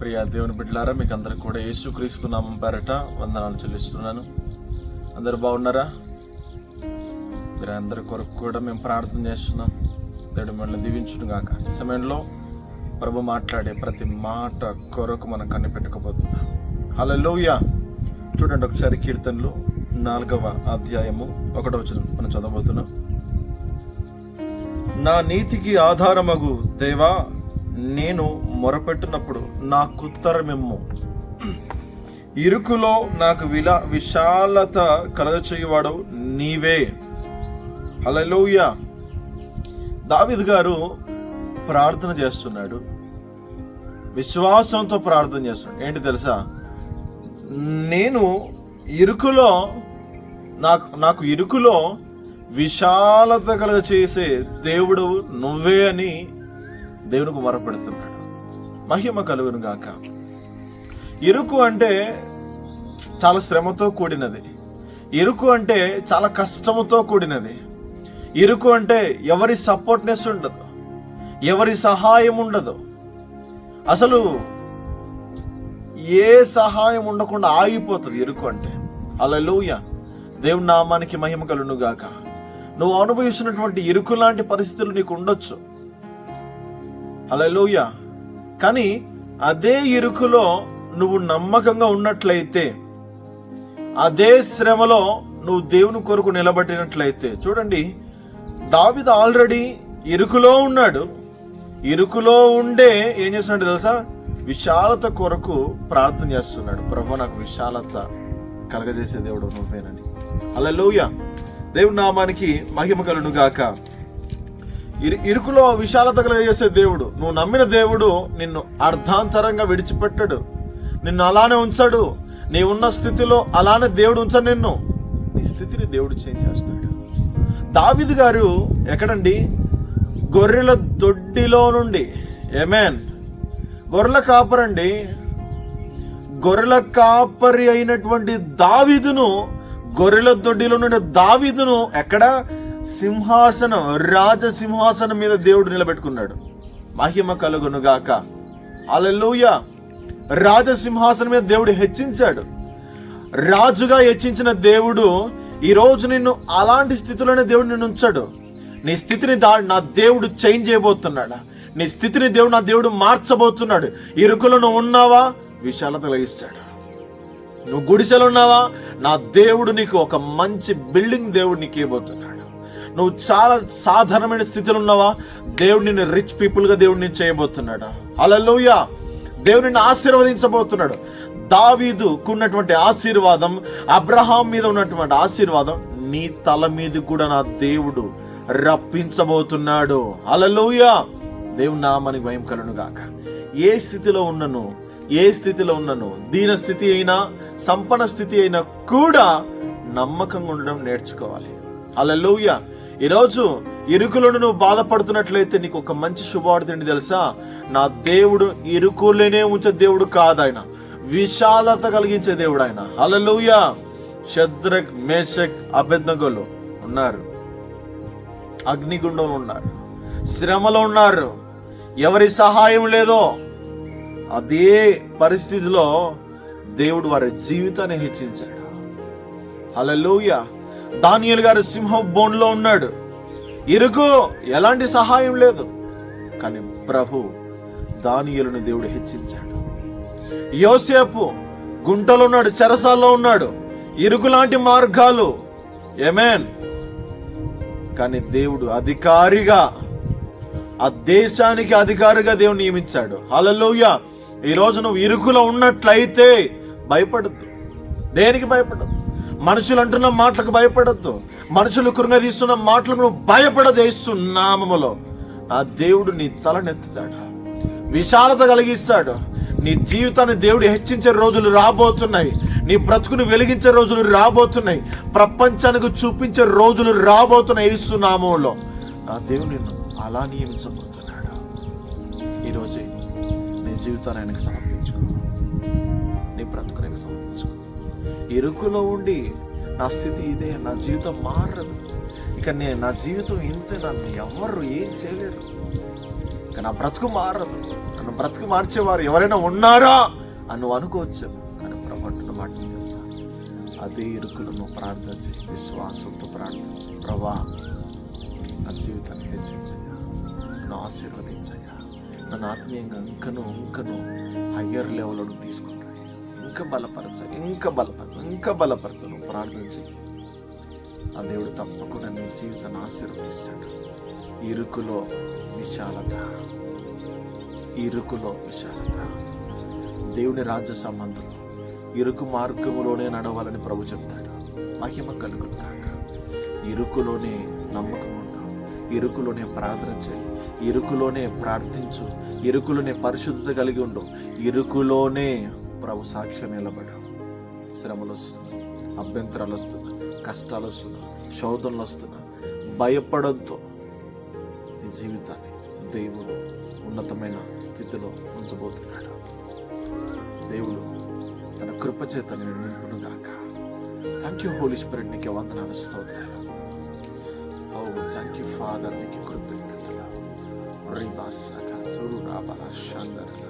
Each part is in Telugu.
ప్రియ దేవుని బిడ్డలారా మీకు అందరికి కూడా యేసుక్రీస్తు నామం పేరట వందనాలు చెల్లిస్తున్నాను. అందరు బాగున్నారా? మీరు అందరి కొరకు కూడా మేము ప్రార్థన చేస్తున్నాం. దేవుడు మిమ్మల్ని దీవించును గాక ఈ సమయంలో ప్రభు మాట్లాడే ప్రతి మాట కొరకు మనం కనిపెట్టకపోతున్నాం లోయ చూడండి ఒకసారి కీర్తనలు నాలుగవ అధ్యాయము ఒకటో వచ్చిన మనం చదవబోతున్నాం. నా నీతికి ఆధారమగు దేవా నేను మొరపెట్టినప్పుడు నా కుత్తరమిమ్ము. ఇరుకులో నాకు విలా విశాలత కలగచేయువాడు నీవే. హల్లెలూయా. దావిద్ గారు ప్రార్థన చేస్తున్నాడు. విశ్వాసంతో ప్రార్థన చేస్తున్నాడు. ఏంటి తెలుసా? నేను ఇరుకులో నాకు నాకు ఇరుకులో విశాలత కలగ చేసే దేవుడు నువ్వే అని దేవునికి వరపెడుతున్నాడు. మహిమ కలుగును గాక. ఇరుకు అంటే చాలా శ్రమతో కూడినది. ఇరుకు అంటే చాలా కష్టముతో కూడినది. ఇరుకు అంటే ఎవరి సపోర్ట్నెస్ ఉండదు. ఎవరి సహాయం ఉండదు. అసలు ఏ సహాయం ఉండకుండా ఆగిపోతుంది ఇరుకు అంటే. అలా లూయ దేవుని నామానికి మహిమ కలును గాక. నువ్వు అనుభవిస్తున్నటువంటి ఇరుకు లాంటి పరిస్థితులు నీకు ఉండొచ్చు. అలా కానీ అదే ఇరుకులో నువ్వు నమ్మకంగా ఉన్నట్లయితే అదే శ్రమలో నువ్వు దేవుని కొరకు నిలబడినట్లయితే చూడండి దావిద ఆల్రెడీ ఇరుకులో ఉన్నాడు. ఇరుకులో ఉండే ఏం చేస్తున్నాడు తెలుసా? విశాలత కొరకు ప్రార్థన చేస్తున్నాడు. ప్రభు నాకు విశాలత కలగజేసే దేవుడు నువ్వేనని. అలా దేవుని నామానికి మహిమ కలును గాక ఇరు- ఇరుకులో విశాలత కలిగజేసే దేవుడు. నువ్వు నమ్మిన దేవుడు నిన్ను అర్ధాంతరంగా విడిచిపెట్టడు. నిన్ను అలానే ఉంచాడు. నీ ఉన్న స్థితిలో అలానే దేవుడు ఉంచాడు నిన్ను. నీ స్థితిని దేవుడు చేంజ్ చేస్తాడు. దావిద్ గారు ఎక్కడండి? గొర్రెల దొడ్డిలో నుండి. ఏమేన్ గొర్రెల కాపరండి. గొర్రెల కాపరి అయినటువంటి దావీదును గొర్రెల దొడ్డిలో నుండి దావీదును ఎక్కడ సింహాసనం రాజసింహాసనం మీద దేవుడు నిలబెట్టుకున్నాడు. మహిమ కలుగును గాక అలెలుయ రాజసింహాసనం మీద దేవుడు హెచ్చించాడు. రాజుగా హెచ్చించిన దేవుడు ఈరోజు నిన్ను అలాంటి స్థితిలోనే దేవుడు నిన్ను ఉంచాడు. నీ స్థితిని దా నా దేవుడు చేంజ్ చేయబోతున్నాడు. నీ స్థితిని దేవుడు నా దేవుడు మార్చబోతున్నాడు. ఇరుకులను ఉన్నావా? విశాలత కలిగిస్తాడు నువ్వు గుడిసెలు ఉన్నావా? నా దేవుడు నీకు ఒక మంచి బిల్డింగ్ దేవుడు నీకు ఇవ్వబోతున్నాడు. నువ్వు చాలా సాధారణమైన స్థితిలో ఉన్నావా? దేవుడు నిన్ను రిచ్ పీపుల్గా దేవుడు నేను చేయబోతున్నాడు. అలలోయ దేవుడు నిన్ను ఆశీర్వదించబోతున్నాడు. దావీదుకున్నటువంటి ఆశీర్వాదం అబ్రహాం మీద ఉన్నటువంటి ఆశీర్వాదం నీ తల మీద కూడా నా దేవుడు రప్పించబోతున్నాడు. అలలోయ దేవుని నామానికి భయం కలను గాక. ఏ స్థితిలో ఉన్నను ఏ స్థితిలో ఉన్నను దీన స్థితి అయినా సంపన్న స్థితి అయినా కూడా నమ్మకంగా ఉండడం నేర్చుకోవాలి. అలలోయ ఈరోజు ఇరుకులను నువ్వు బాధపడుతున్నట్లయితే నీకు ఒక మంచి శుభవార్త ఏంటి తెలుసా? నా దేవుడు ఇరుకులేనే ఉంచే దేవుడు కాదు ఆయన విశాలత కలిగించే దేవుడు ఆయన అలలోయ శద్రక్ మేషక్ అభ్యర్థకులు ఉన్నారు. అగ్నిగుండంలో ఉన్నారు. శ్రమలో ఉన్నారు. ఎవరి సహాయం లేదో అదే పరిస్థితిలో దేవుడు వారి జీవితాన్ని హెచ్చించాడు. హల్లెలూయ. దానియలు గారు సింహ బోన్లో ఉన్నాడు. ఇరుకు ఎలాంటి సహాయం లేదు. కానీ ప్రభు దానియలను దేవుడు హెచ్చించాడు. యోసేపు గుంటలో ఉన్నాడు చెరసాల్లో ఉన్నాడు. ఇరుకు లాంటి మార్గాలు ఎమెన్ కానీ దేవుడు అధికారిగా ఆ దేశానికి అధికారిగా దేవుడు నియమించాడు. హలలోయ ఈ నువ్వు ఇరుకులో ఉన్నట్లయితే భయపడద్దు. దేనికి భయపడద్దు? మనుషులు అంటున్న మాటలకు భయపడద్దు. మనుషులు కృంగదీస్తున్న మాటలకు నువ్వు భయపడదు నామములో. ఆ దేవుడు నీ తలనెత్తుతాడు. విశాలత కలిగిస్తాడు. నీ జీవితాన్ని దేవుడు హెచ్చించే రోజులు రాబోతున్నాయి. నీ బ్రతుకుని వెలిగించే రోజులు రాబోతున్నాయి. ప్రపంచానికి చూపించే రోజులు రాబోతున్నాయి యేసునామంలో నా దేవుడు నిన్ను అలా నియమించబోతున్నాడు. ఈరోజే నీ జీవితాన్ని ఆయనకు సమర్పించుకో. నీ బ్రతుకు ఆయనకు సమర్పించుకో. ఇరుకులో ఉండి నా స్థితి ఇదే నా జీవితం మారదు. ఇక నేను నా జీవితం ఇంతే నన్ను ఎవరు ఏం చేయలేరు. ఇక నా బ్రతుకు మారదు. నన్ను బ్రతుకు మార్చేవారు ఎవరైనా ఉన్నారా అని నువ్వు అనుకోవచ్చు. కానీ ప్రభు మాట తెలుసా? అదే ఇరుకులు నువ్వు ప్రార్థన చేయి విశ్వాసంతో ప్రార్థన చేయి. ప్రభా నా జీవితాన్ని హెచ్చించయ్యా. నన్ను ఆశీర్వదించయ్యా. నన్ను ఆత్మీయంగా ఇంకను ఇంకను హయ్యర్ లెవెల్లో తీసుకుంటాను ఇంకా బలపరచ ఇంకా బలపరచ ఇంకా బలపరచ నువ్వు ప్రార్థించి. ఆ దేవుడు తప్పకుండా నీ జీవితాన్ని ఆశీర్వదిస్తాడు. ఇరుకులో విశాలత. ఇరుకులో విశాలత. దేవుని రాజ్య సంబంధం ఇరుకు మార్గములోనే నడవాలని ప్రభు చెప్తాడు. మహిమ కలుగుతాక ఇరుకులోనే నమ్మకం ఇరుకులోనే ప్రార్థన చేయి. ఇరుకులోనే ప్రార్థించు. ఇరుకులోనే పరిశుద్ధత కలిగి ఉండు. ఇరుకులోనే ప్రభు సాక్ష్యం నిలబడు శ్రమలు వస్తున్నాయి అభ్యంతరాలు వస్తున్నాయి కష్టాలు వస్తున్నాయి శోధనలు వస్తున్నాయి. భయపడంతో నీ జీవితాన్ని దేవుడు ఉన్నతమైన స్థితిలో ఉంచబోతున్నాడు. దేవుడు తన కృపచేత నేను నింపును గాక. థ్యాంక్ యూ హోలీ స్పిరిట్ నీకే వందనాలు స్తోత్రాలు. ఓ థ్యాంక్ యూ ఫాదర్ నీకు కృతజ్ఞతలు. రిబాసక తురుడాబల షందరల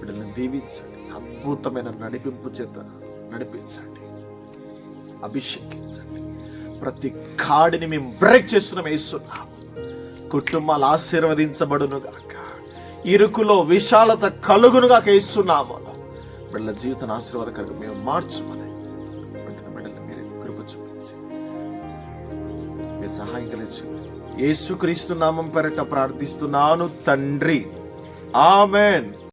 వీళ్ళని దీవించండి. అద్భుతమైన నడిపింపు చేత నడిపించండి. అభిషేకించండి. ప్రతి కాడిని మేము బ్రేక్ చేస్తున్నాం వేస్తున్నాం కుటుంబాలు ఆశీర్వదించబడునుగాక. ఇరుకులో విశాలత కలుగును వేస్తున్నాము ఇస్తున్నాము జీవితం ఆశీర్వాదకరంగా మేము మార్చుమని. వెంటనే బిడ్డలు మీరు కృప చూపించి. మీ సహాయం కలిసి యేసుక్రీస్తు నామం పెరట ప్రార్థిస్తున్నాను తండ్రి. ఆమెన్.